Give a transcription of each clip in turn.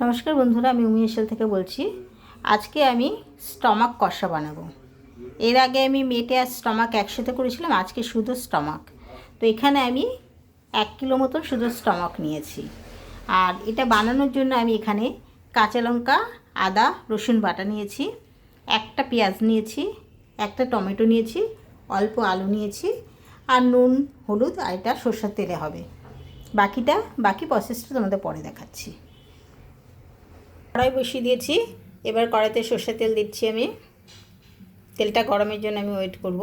নমস্কার বন্ধুরা, আমি উমি এসেল থেকে বলছি। আজকে আমি স্টমাক কষা বানাবো। এর আগে আমি মেটে আর স্টমাক একসাথে করেছিলাম, আজকে শুধু স্টমাক। তো এখানে আমি এক কিলো মতন শুধু স্টমাক নিয়েছি। আর এটা বানানোর জন্য আমি এখানে কাঁচা লঙ্কা, আদা, রসুন বাটা নিয়েছি, একটা পেঁয়াজ নিয়েছি, একটা টমেটো নিয়েছি, অল্প আলু নিয়েছি, আর নুন, হলুদ আর এটা সর্ষের তেলে হবে। বাকিটা, বাকি প্রসেসটা তোমাদের পরে দেখাচ্ছি। কড়াই বসিয়ে দিয়েছি। এবার কড়াইতে সর্ষের তেল দিচ্ছি আমি। তেলটা গরমের জন্য আমি ওয়েট করব।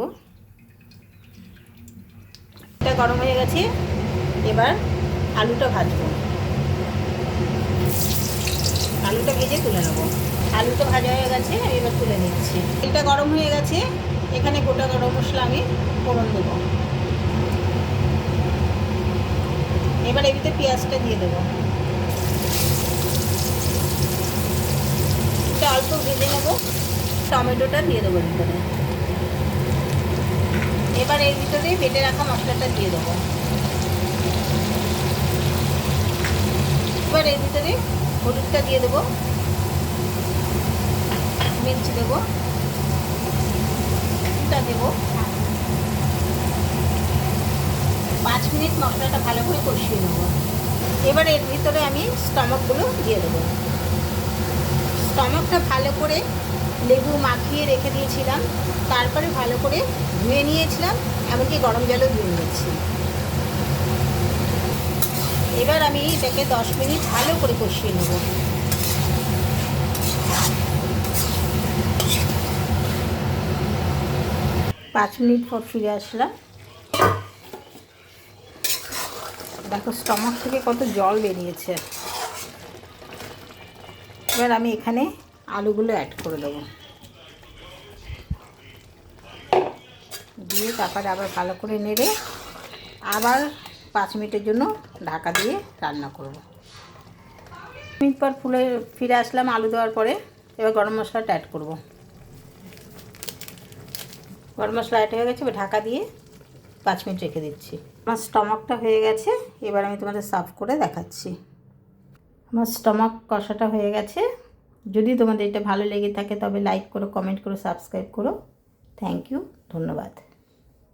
এটা গরম হয়ে গেছে। এবার আলুটা ভাজবো। আলুটা ভেজে তুলে নেব। আলুটা ভাজা হয়ে গেছে, আমি এবার তুলে নিচ্ছি। তেলটা গরম হয়ে গেছে। এখানে গোটা গরম মশলা আমি ফোড়ন দেবো। এবার এর পেঁয়াজটা দিয়ে দেবো। অল্প ভেজে নেব। টমেটোটা দিয়ে দেবো ভিতরে এবার এর ভিতরে বেটে রাখা মশলাটা দিয়ে দেবো। এবার এর ভিতরে হলুদটা দিয়ে দেবো। মির্চ দেবো। এটা দেবো। পাঁচ মিনিট মশলাটা ভালো করে কষিয়ে নেব। এবার এর ভিতরে আমি স্টমাকগুলো দিয়ে দেবো। স্টমাকটা ভালো করে লেবু মাখিয়ে রেখে দিয়েছিলাম। তারপরে ভালো করে ধুয়ে নিয়েছিলাম, এমনকি গরম জলও ধুয়ে নিয়েছি এবার আমি এটাকে দশ মিনিট ভালো করে কষিয়ে নেব। পাঁচ মিনিট পর ফিরে আসলাম। দেখো, স্টমাক থেকে কত জল বেরিয়েছে। এবার আমি এখানে আলুগুলো অ্যাড করে দেবো। দিয়ে তারপরে আবার ভালো করে নেড়ে আবার পাঁচ মিনিটের জন্য ঢাকা দিয়ে রান্না করব। মিনিট পর ফুলে ফিরে আসলাম আলু দেওয়ার পরে। এবার গরম মশলাটা অ্যাড করব। গরম মশলা অ্যাড হয়ে গেছে, এবার ঢাকা দিয়ে পাঁচ মিনিট রেখে দিচ্ছি। আমার স্টমকটা হয়ে গেছে, এবার আমি তোমাদের সার্ভ করে দেখাচ্ছি। আমার স্টমাক কষাটা হয়ে গেছে। যদি তোমাদের এটা ভালো লেগে থাকে তবে লাইক করো কমেন্ট করো সাবস্ক্রাইব করো। থ্যাংক ইউ ধন্যবাদ।